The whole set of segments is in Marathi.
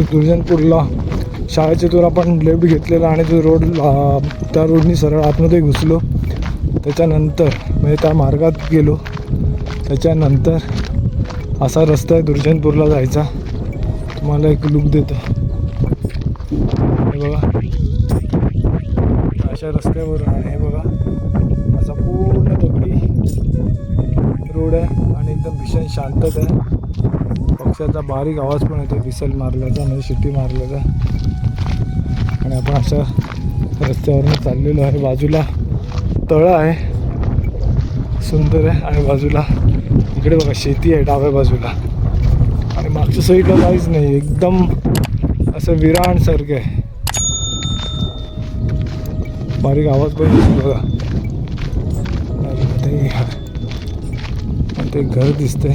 दुर्जनपूरला शाळेच्या दूर आपण लेफ्ट घेतलेला आणि तो रोड त्या रोडनी सरळ आतमध्ये घुसलो. त्याच्यानंतर म्हणजे त्या मार्गात गेलो. त्याच्यानंतर असा रस्ता आहे दुर्जनपूरला जायचा. तुम्हाला एक लुक देतो. हे बघा. अशा रस्त्यावर आहे. हे बघा. असा पूर्ण दगडी रोड आहे आणि एकदम भीषण शांतता आहे. पक्ष्याचा बारीक आवाज पण येतो विसल मारल्याचा म्हणजे शिट्टी मारल्याचा. आणि आपण अशा रस्त्यावरून चाललेलो आहे. बाजूला तळं आहे. सुंदर आहे. आणि बाजूला इकडे बघा शेती आहे डाव्या बाजूला. आणि मागच्या साईडला काहीच नाही. एकदम असं विराणसारखं आहे. बारीक आवाज पण बघा. आणि ते घर दिसतंय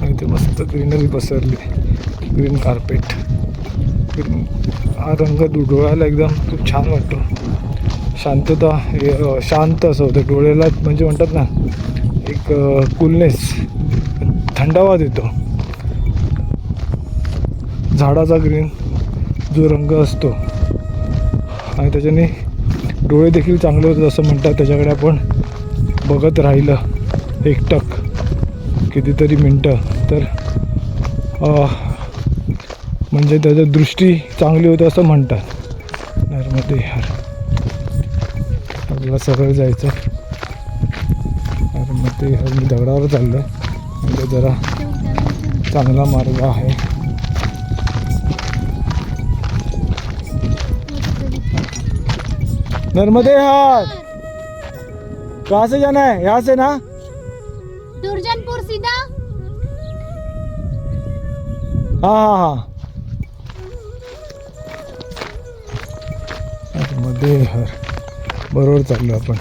आणि ते मस्त ग्रीनरी पसरली. ग्रीन कार्पेट ग्रीन हा रंग डोळ्याला एकदम खूप छान वाटतो. शांतता हे, शांत असं होतं. डोळ्याला म्हणजे म्हणतात ना एक कुलनेस थंडावा देतो. झाडाचा ग्रीन जो रंग असतो. आणि त्याच्याने डोळे देखील चांगले होतात असं म्हणतात. त्याच्याकडे आपण बघत राहिलं एकटक कितीतरी मिनटं. तर म्हणजे त्याची दृष्टी चांगली होते असं म्हणतात. नर्मदे हर. आपल्याला सरळ जायचं. नर्मदे हर मी दगडावर चाललो आहे म्हणजे जरा चांगला मार्ग आहे. नर्मदे हार! कहाँ से जाना है यहाँ से ना? हां हां मध्ये हर. बरोबर चाललो आपण.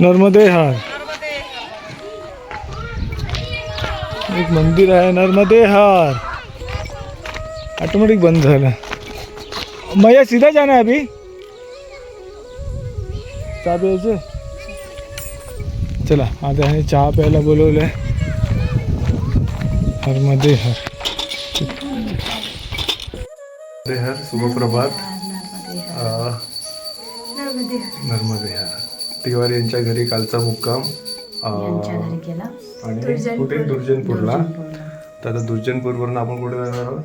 नर्मदे हार. एक मंदिर आहे नर्मदे हार. ऑटोमॅटिक बंद झालं. मैया सीधा जाना है अभी? चहा प्यायचे चला आता ह्याने चहा प्यायला बोलवलंय हरमध्ये हरमध्ये हर शुभप्रभात अं, नर्मदे हर तिवारी यांच्या घरी कालचा मुक्काम आणि कुठे दुर्जनपूरला तर आता दुर्जनपूरवरून आपण कुठे जाणार आहोत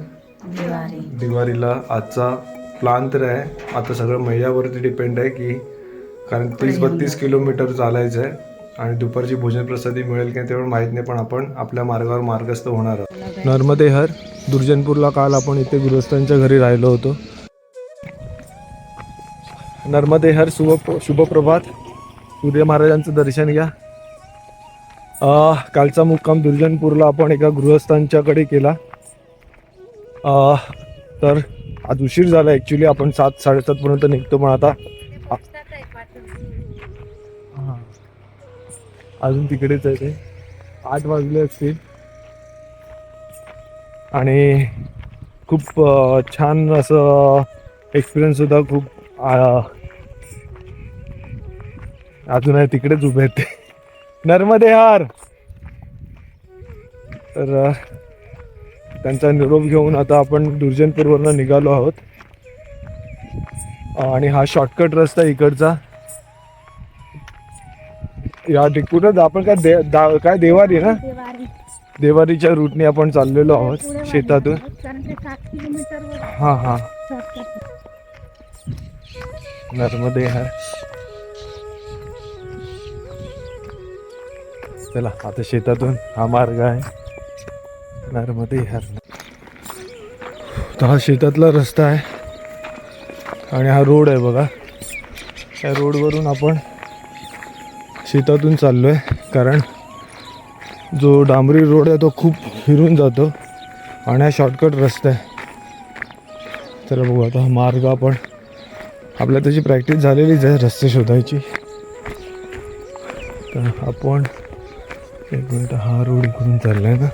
दिवाळीला आजचा प्लान तर आहे आता सगळं मैयावरती डिपेंड आहे की कारण तीस बत्तीस किलोमीटर चालायचं आहे आणि दुपारची भोजन प्रसादी मिळेल की तेवढं माहीत नाही पण आपण आपल्या मार्गावर मार्गस्थ होणार आहोत. नर्मदे हर दुर्जनपूरला काल आपण इथे गृहस्थांच्या घरी राहिलो होतो. नर्मदे हर शुभ शुभप्रभात. सूर्य महाराजांचं दर्शन घ्या. अ, कालचा मुक्काम दुर्जनपूरला आपण एका गृहस्थांच्याकडे केला. अ, तर आज उशीर झाला ॲक्च्युली आपण सात साडेसातपर्यंत निघतो पण आता हां. अजून तिकडेच आहे ते. आठ वाजले असतील. आणि खूप छान असं एक्सपिरियन्स खूप अजून आहे तिकडेच उभे आहेत ते. नर्मदे हार तर त्यांचा निरोप घेऊन आता आपण दुर्जनपूरवरनं निघालो आहोत. आणि हा शॉर्टकट रस्ता इकडचा. या कुठं आपण काय दे दा- काय देवारी ना? देवारीच्या रूटने आपण चाललेलो आहोत शेतातून. हा हा. नर्मदे हार चला आता शेतातून हा मार्ग आहे. नर्मदे हर तर हा शेतातला रस्ता आहे. आणि हा रोड आहे बघा. या रोडवरून आपण शेतातून चाललो आहे कारण जो डांबरी रोड आहे तो खूप फिरून जातो आणि हा शॉर्टकट रस्ता आहे. चला बघू आता हा मार्ग आपण आपल्या त्याची प्रॅक्टिस झालेलीच आहे रस्ते शोधायची. तर आपण एक मिनिट हा रोड इकडून आहे ना.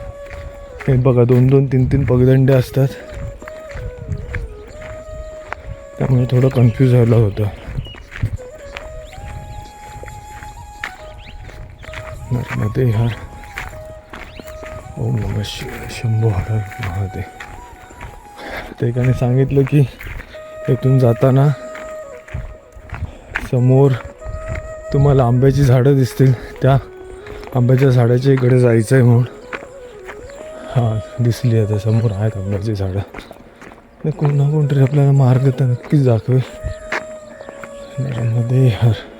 हे बघा दोन दोन तीन तीन पगदंडे असतात. त्यामुळे थोडं कन्फ्यूज व्हायला होतं. महादेव हर ओम नम शिवाय शंभू हर महादेव. त्या एकाने सांगितलं की इथून जाताना समोर तुम्हाला आंब्याची झाडं दिसतील. त्या आंब्याच्या झाडाच्या इकडे जायचं आहे म्हणून. हां दिसली आता समोर आहेत आंब्याची झाडं. नाही कोण ना कोणतरी आपल्याला मार्ग तर नक्कीच दाखवेल. नर्मदे हर.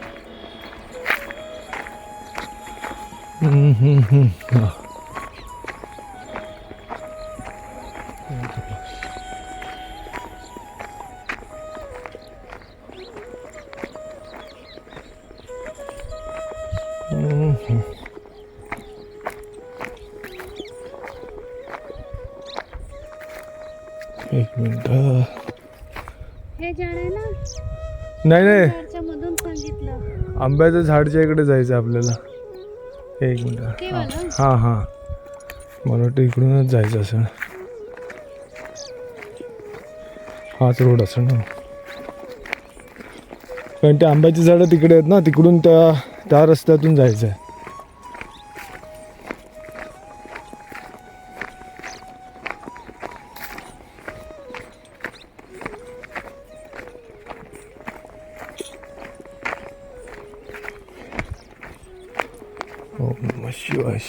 एक मिनिट हे. झाड आहे ना नाही नाही. झाडच्या मधून सांगितलं. आंब्याच्या झाडच्या इकडे जायचं आपल्याला. एक मिनिट? हां हां. मला वाटतं इकडूनच जायचं असेल. हाच रोड असेल ना. कारण ते आंब्याची झाडं तिकडे आहेत ना तिकडून त्या त्या रस्त्यातून जायचं आहे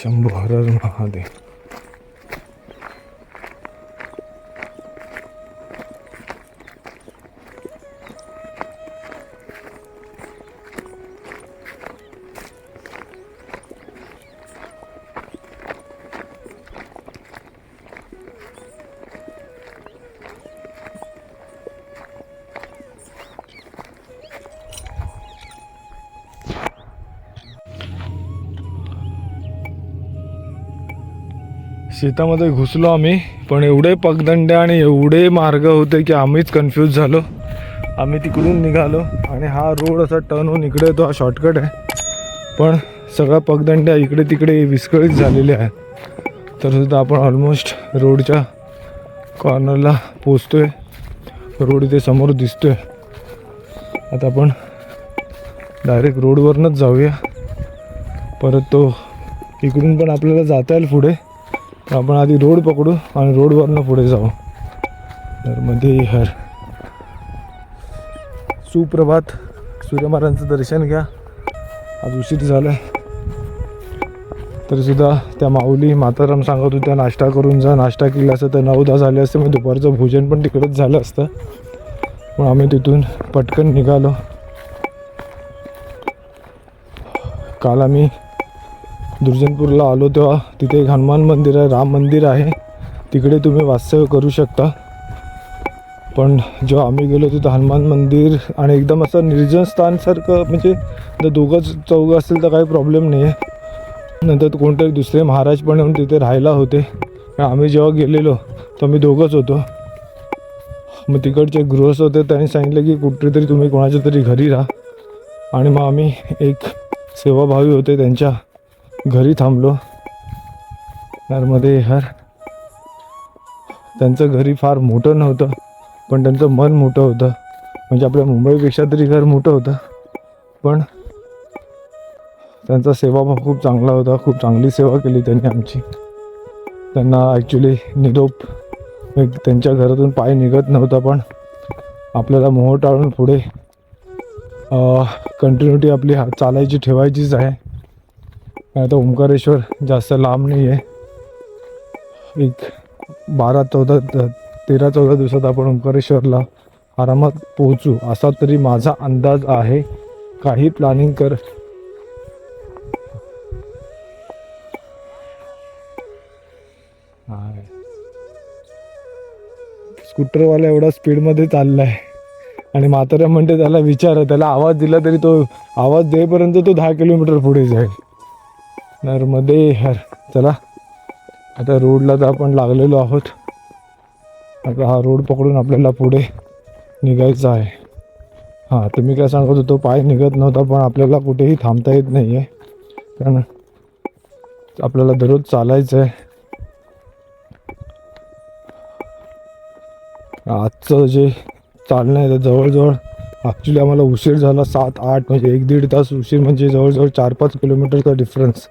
शिवाय शंभू महादेव. शेतामध्ये घुसलो आम्ही पण एवढे पगदंडे आणि एवढे मार्ग होते की आम्हीच कन्फ्यूज झालो. आम्ही तिकडून निघालो आणि हा रोड असा टर्न होऊन इकडे तो हा शॉर्टकट आहे. पण सगळ्या पगदंड्या इकडे तिकडे विस्कळीत झालेल्या आहेत तर सुद्धा आपण ऑलमोस्ट रोडच्या कॉर्नरला पोचतोय. रोड इथे समोर दिसतोय. आता आपण डायरेक्ट रोडवरूनच जाऊया. परत तो इकडून पण आपल्याला जाता येईल पुढे. तर आपण आधी रोड पकडू आणि रोडवरनं पुढे जाऊ. तर मध्ये हर. सुप्रभात. सूर्यमारांचं दर्शन घ्या. आज उशीर झालं आहे तरीसुद्धा त्या माऊली माताराम सांगत होत्या नाश्ता करून जा नाश्ता केला असतं तर नऊ दहा झाले असते मग दुपारचं भोजन पण तिकडेच झालं असतं. पण आम्ही तिथून पटकन निघालो. काल आम्ही दुर्जनपूरला आलो तेव्हा तिथे एक हनुमान मंदिर आहे राम मंदिर आहे. तिकडे तुम्ही वास्तव्य करू शकता. पण जेव्हा आम्ही गेलो तिथं हनुमान मंदिर आणि एकदम असं निर्जन स्थानसारखं म्हणजे जर दोघंच चौघं असेल तर काही प्रॉब्लेम नाही आहे नंतर कोणतरी दुसरे महाराज पण येऊन तिथे राहायला होते. आम्ही जेव्हा गेलेलो तर आम्ही दोघंच होतो. मग तिकडचे गृहस्थ होते त्यांनी सांगितलं की कुठेतरी तुम्ही कोणाच्या तरी घरी राहा. आणि मग आम्ही एक सेवाभावी होते त्यांच्या. घरी थांबलो. त्यामध्ये हर त्यांचं घरी फार मोठं नव्हतं पण त्यांचं मन मोठं होतं. म्हणजे आपल्या मुंबईपेक्षा तरी घर मोठं होतं. पण त्यांचा सेवाभाव खूप चांगला होता. खूप चांगली सेवा केली त्यांनी आमची. त्यांना ॲक्च्युली निरोप त्यांच्या घरातून पाय निघत नव्हता पण आपल्याला मोह टाळून पुढे कंटिन्युटी आपली हा- चालायची ठेवायचीच आहे. आता ओंकारेश्वर जास्त लांब नाही आहे एक बारा चौदा तेरा चौदा दिवसात आपण ओंकारेश्वरला आरामात पोहोचू असा तरी माझा अंदाज आहे. काही प्लॅनिंग कर. स्कूटरवाला एवढा स्पीडमध्ये चाललाय. आणि म्हातारा म्हणते त्याला विचार त्याला आवाज दिला तरी तो आवाज देईपर्यंत तो दहा किलोमीटर पुढे जाईल. नर्मदे हर चला. आता रोडला तर आपण लागलेलो आहोत. आता हा रोड पकडून आपल्याला पुढे निघायचं आहे. हां तुम्ही काय सांगत होतो पाय निघत नव्हता पण आपल्याला कुठेही थांबता येत नाही आहे कारण आपल्याला दररोज चालायचं आहे आजचं जे चालणं आहे तर जवळजवळ ॲक्च्युली आम्हाला उशीर झाला सात आठ म्हणजे एक दीड तास उशीर म्हणजे जवळजवळ चार पाच किलोमीटरचा डिफरन्स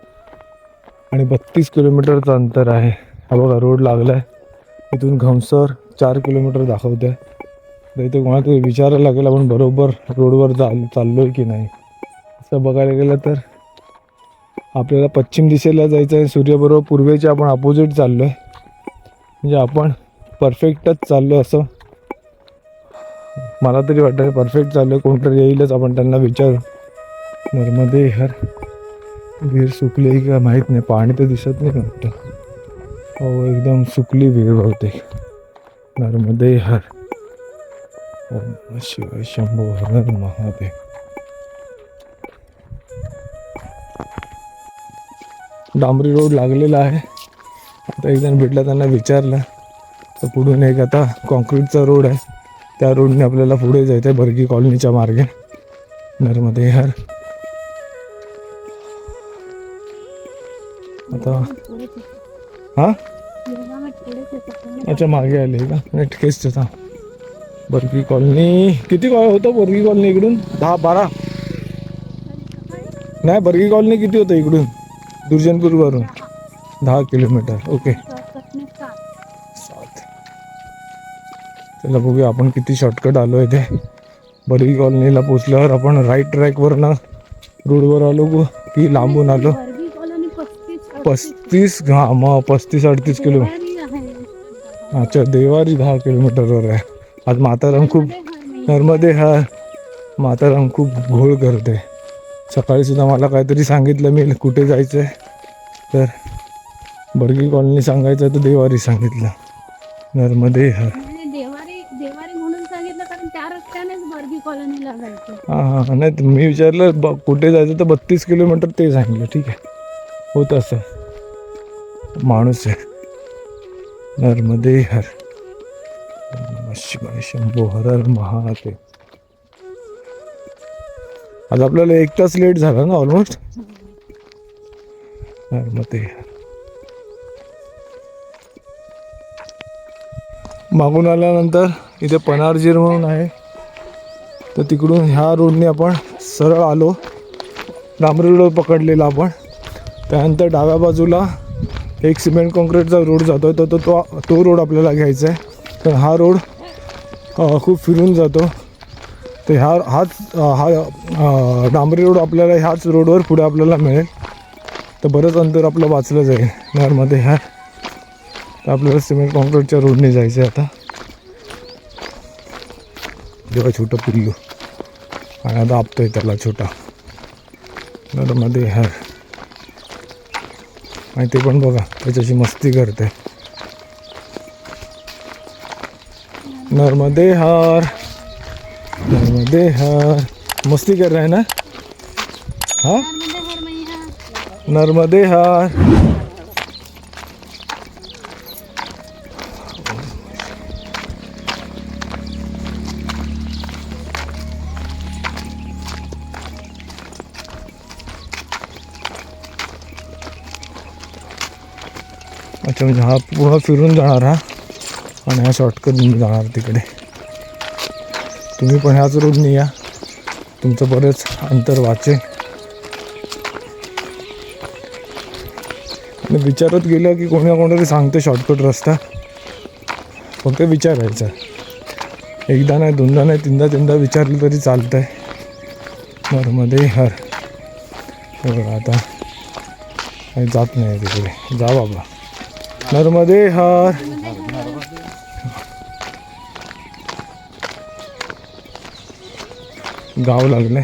आणि बत्तीस किलोमीटरचं अंतर आहे. हा बघा रोड लागला आहे इथून घमसर चार किलोमीटर दाखवते तर इथे कोणाला तरी विचारायला लागेल आपण बरोबर रोडवर चाल चाललो आहे की नाही. असं बघायला गेलं तर आपल्याला पश्चिम दिशेला जायचं आहे. सूर्यबरोबर पूर्वेच्या आपण अपोजिट चाललो आहे म्हणजे आपण परफेक्टच चाललो असं मला तरी वाटतं परफेक्ट चाललो आहे कोणतरी येईलच आपण त्यांना विचारू. नर्मदे हर विहीर सुकली आहे का माहीत नाही. पाणी तर दिसत नाही वाटतं हो एकदम सुकली विहीर बहुतेक. नर्मदे हर. ओम नमः शिवाय हर महादेव. डांबरी रोड लागलेला आहे. आता एक जण भेटला त्यांना विचारलं. तर पुढून एक आता कॉन्क्रीटचा रोड आहे. त्या रोडने आपल्याला पुढे जायचं आहे बर्गी कॉलनीच्या मार्गे. नर्मदे आता. हा? अच्छा मागे आले का? नेटकेच केस त्याचा बर्गी कॉलनी किती कॉल होतं बर्गी कॉलनी इकडून? दहा बारा. नाही बर्गी कॉलनी किती होतं इकडून? दुर्जनपूरवरून. दहा किलोमीटर. ओके. सात. त्याला बघूया आपण किती शॉर्टकट आलो आहे ते. बर्गी कॉलनीला पोचल्यावर आपण राईट ट्रॅकवरनं रोडवर आलो की लांबून आलो. पस्तीस हा मग पस्तीस अडतीस किलो. अच्छा देवारी दहा किलोमीटरवर आहे. आज माताराम खूप. नर्मदे हा. माताराम खूप घोळ करते. सकाळी सुद्धा मला काहीतरी सांगितलं मी कुठे जायचं आहे तर बडगी कॉलनी सांगायचं तर देवारी सांगितलं. नर्मदे जायचं. हां हां नाही मी विचारलं ब कुठे जायचं तर बत्तीस किलोमीटर ते सांगितलं. ठीक आहे. होत असं. माणूस आहे. नर्मदे हर. शिवाय शंभो हर हर महादेव. आज आपल्याला एक तास लेट झाला ना ऑलमोस्ट नर्मदे हर. मागून आल्यानंतर इथे पनारजीर म्हणून आहे. तर तिकडून ह्या रोडने आपण सरळ आलो. डांबरी रोड पकडलेला आपण. त्यानंतर डाव्या बाजूला एक सिमेंट कॉन्क्रीटचा रोड जातो तर तो तो तो रोड आपल्याला घ्यायचा आहे. तर हा रोड खूप फिरून जातो. तर ह्या हाच हा डांबरी रोड आपल्याला ह्याच रोडवर पुढे आपल्याला मिळेल. तर बरंच अंतर आपलं वाचलं जाईल. नरमध्ये ह्या तर आपल्याला सिमेंट कॉन्क्रीटच्या रोडने जायचं आहे आता. जेव्हा छोटं पिल्लू. आणि आता आपतोय त्याला छोटा. नरमध्ये ह्या आणि ते पण बघा त्याच्याशी मस्ती करते. नर्मदे हर नर्मदे हर. मस्ती कर रहा है ना? हाँ? नर्मदे हर अच्छा म्हणजे हा पूर्ण फिरून जाणार हा? आणि हा शॉर्टकट जाणार तिकडे. तुम्ही पण ह्याच रोडने या. तुमचं बरेच अंतर वाचेल. आणि विचारत गेलं की कोणी कोणतरी सांगते शॉर्टकट रस्ता. फक्त विचारायचा. एकदा नाही दोनदा नाही तीनदा तीनदा विचारलं तरी चालतं आहे मरमध्ये हर आता. काही जात नाही तिकडे. जा बाबा. नर्मदे हर. गाव लागले